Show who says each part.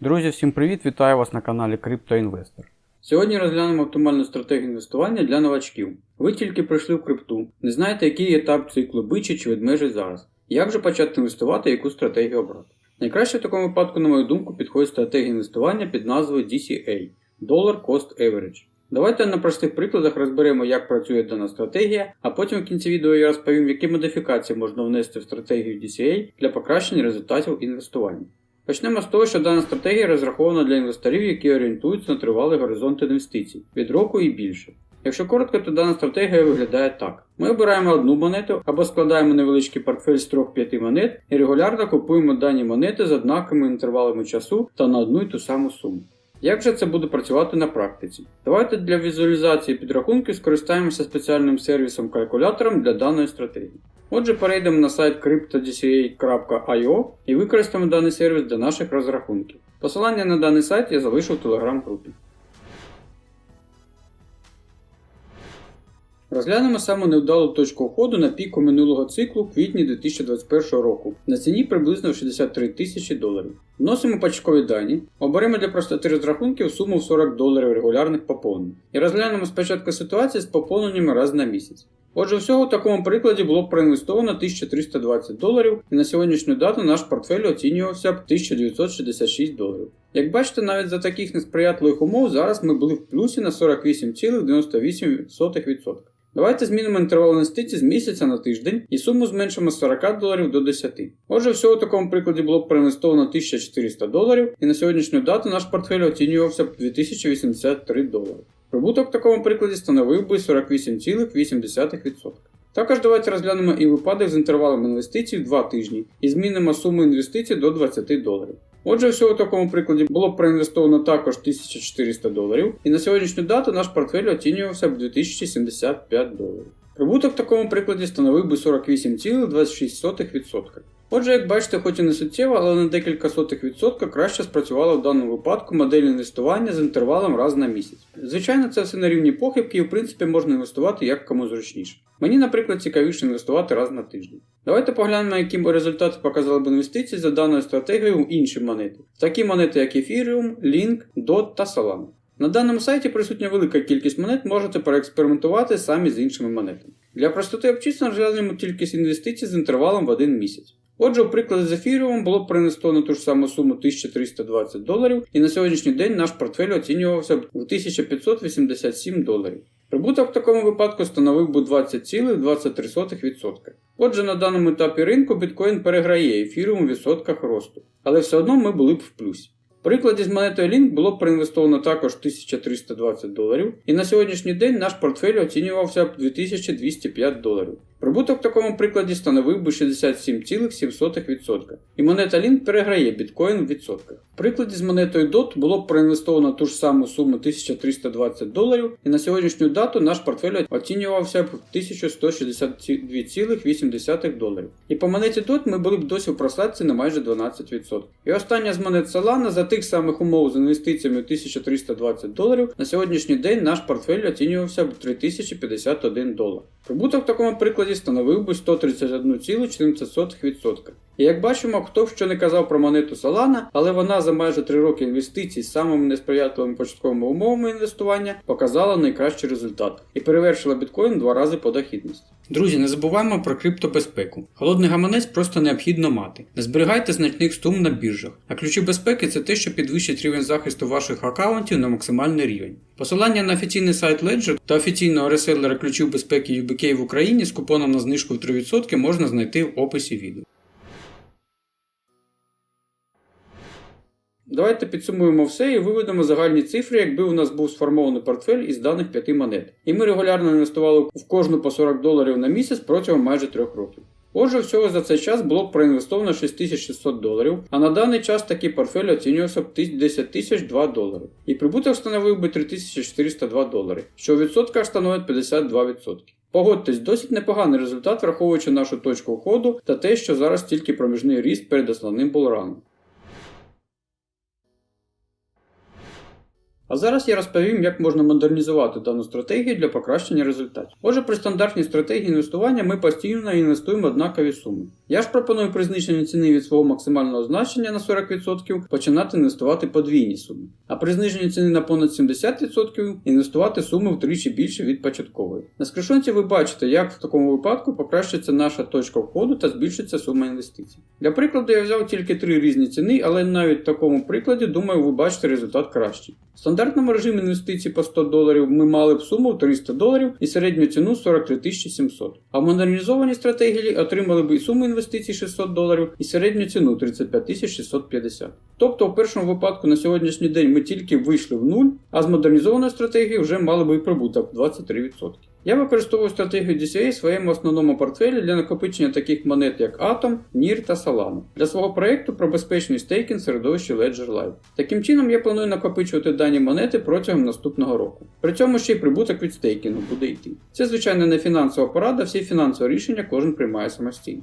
Speaker 1: Друзі, всім привіт! Вітаю вас на каналі CryptoInvestor. Сьогодні розглянемо оптимальну стратегію інвестування для новачків. Ви тільки прийшли в крипту, не знаєте, який етап циклу бичі чи ведмежі зараз. Як же почати інвестувати, яку стратегію обрати? Найкраще в такому випадку, на мою думку, підходить стратегія інвестування під назвою DCA Dollar Cost Average. Давайте на простих прикладах розберемо, як працює дана стратегія, а потім в кінці відео я розповім, які модифікації можна внести в стратегію DCA для покращення результатів інвестування. Почнемо з того, що дана стратегія розрахована для інвесторів, які орієнтуються на тривалий горизонт інвестицій від року і більше. Якщо коротко, то дана стратегія виглядає так: ми обираємо одну монету або складаємо невеличкий портфель з 3-5 монет і регулярно купуємо дані монети з однаковими інтервалами часу та на одну й ту саму суму. Як же це буде працювати на практиці? Давайте для візуалізації підрахунків скористаємося спеціальним сервісом-калькулятором для даної стратегії. Отже, перейдемо на сайт cryptodca.io і використаємо даний сервіс для наших розрахунків. Посилання на даний сайт я залишу в телеграм-групі. Розглянемо саме невдалу точку входу на піку минулого циклу в квітні 2021 року на ціні приблизно 63 тисячі доларів. Вносимо початкові дані, оберемо для простоти розрахунків суму в 40 доларів регулярних поповнень і розглянемо спочатку ситуацію з поповненнями раз на місяць. Отже, всього в такому прикладі було проінвестовано 1320 доларів, і на сьогоднішню дату наш портфель оцінювався б 1966 доларів. Як бачите, навіть за таких несприятливих умов зараз ми були в плюсі на 48,98%. Давайте змінимо інтервал інвестицій з місяця на тиждень і суму зменшимо з 40 доларів до 10. Отже, всього в такому прикладі було б проінвестовано 1400 доларів, і на сьогоднішню дату наш портфель оцінювався б 2083 долари. Прибуток в такому прикладі становив би 48,8%. Також давайте розглянемо і випадок з інтервалом інвестицій в 2 тижні і змінимо суму інвестицій до 20 доларів. Отже, всього в такому прикладі було проінвестовано також 1400 доларів, і на сьогоднішню дату наш портфель оцінювався б 2075 доларів. Прибуток в такому прикладі становив би 48,26%. Отже, як бачите, хоч і не суттєво, але на декілька сотих відсотка краще спрацювала в даному випадку модель інвестування з інтервалом раз на місяць. Звичайно, це все на рівні похибки і в принципі можна інвестувати як кому зручніше. Мені, наприклад, цікавіше інвестувати раз на тиждень. Давайте поглянемо, які результати показали б інвестиції за даною стратегією в інші монети. Такі монети, як Ethereum, Link, DOT та Solana. На даному сайті присутня велика кількість монет, можете переекспериментувати самі з іншими монетами. Для простоти обчислення розглянемо кількість інвестицій з інтервалом в один місяць. Отже, у прикладі з ефіріумом було принесено ту ж саму суму 1320 доларів, і на сьогоднішній день наш портфель оцінювався в 1587 доларів. Прибуток в такому випадку становив би 20,23%. Отже, на даному етапі ринку біткоін переграє ефіріум у відсотках росту, але все одно ми були б в плюсі. В прикладі з монетою Link було проінвестовано також 1320 доларів, і на сьогоднішній день наш портфель оцінювався б 2205 доларів. Прибуток в такому прикладі становив би 67,7%, і монета Link переграє біткоін в відсотках. В прикладі з монетою DOT було б проінвестовано ту ж саму суму 1320 доларів, і на сьогоднішню дату наш портфель оцінювався б 1162,8 доларів. І по монеті DOT ми були б досі в просадці на майже 12%. І остання з монет Solana за тих самих умов з інвестиціями 1320 доларів, на сьогоднішній день наш портфель оцінювався б 3051 долар. Прибуток в такому прикладі становив би 131,14%. І як бачимо, хто б що не казав про монету Solana, але вона за майже 3 роки інвестицій з самими несприятливими початковими умовами інвестування показала найкращий результат і перевершила біткоін два рази по дохідності. Друзі, не забуваємо про криптобезпеку. Холодний гаманець просто необхідно мати. Не зберігайте значних сум на біржах. А ключі безпеки це те, що підвищить рівень захисту ваших аккаунтів на максимальний рівень. Посилання на офіційний сайт Ledger та офіційного реселера ключів безпеки UBK в Україні з купоном на знижку в 3% можна знайти в описі відео. Давайте підсумуємо все і виведемо загальні цифри, якби у нас був сформований портфель із даних 5 монет. І ми регулярно інвестували в кожну по 40 доларів на місяць протягом майже 3 років. Отже, всього за цей час було проінвестовано 6600 доларів, а на даний час такий портфель оцінювався б 10 тисяч 2 долари. І прибуток становив би 3402 долари, що у відсотках становить 52%. Погодьтесь, досить непоганий результат, враховуючи нашу точку входу та те, що зараз тільки проміжний ріст перед основним булраном. А зараз я розповім, як можна модернізувати дану стратегію для покращення результатів. Отже, при стандартній стратегії інвестування ми постійно інвестуємо однакові суми. Я ж пропоную при зниженні ціни від свого максимального значення на 40% починати інвестувати подвійні суми. А при зниженні ціни на понад 70% інвестувати суми втричі більше від початкової. На скріншоті ви бачите, як в такому випадку покращиться наша точка входу та збільшиться сума інвестицій. Для прикладу я взяв тільки три різні ціни, але навіть в такому прикладі, думаю, ви бачите результат кращий. В стандартному режимі інвестицій по 100 доларів ми мали б суму в 300 доларів і середню ціну 43 700. А в модернізованій стратегії отримали б і суму інвестицій 600 доларів і середню ціну 35 650. Тобто в першому випадку на сьогоднішній день ми тільки вийшли в нуль, а з модернізованої стратегії вже мали би і прибуток 23%. Я використовую стратегію DCA в своєму основному портфелі для накопичення таких монет, як Atom, NIR та Solana. Для свого проєкту про безпечний стейкінг середовищі Ledger Live. Таким чином я планую накопичувати дані монети протягом наступного року. При цьому ще й прибуток від стейкінгу буде йти. Це, звичайно, не фінансова порада, всі фінансові рішення кожен приймає самостійно.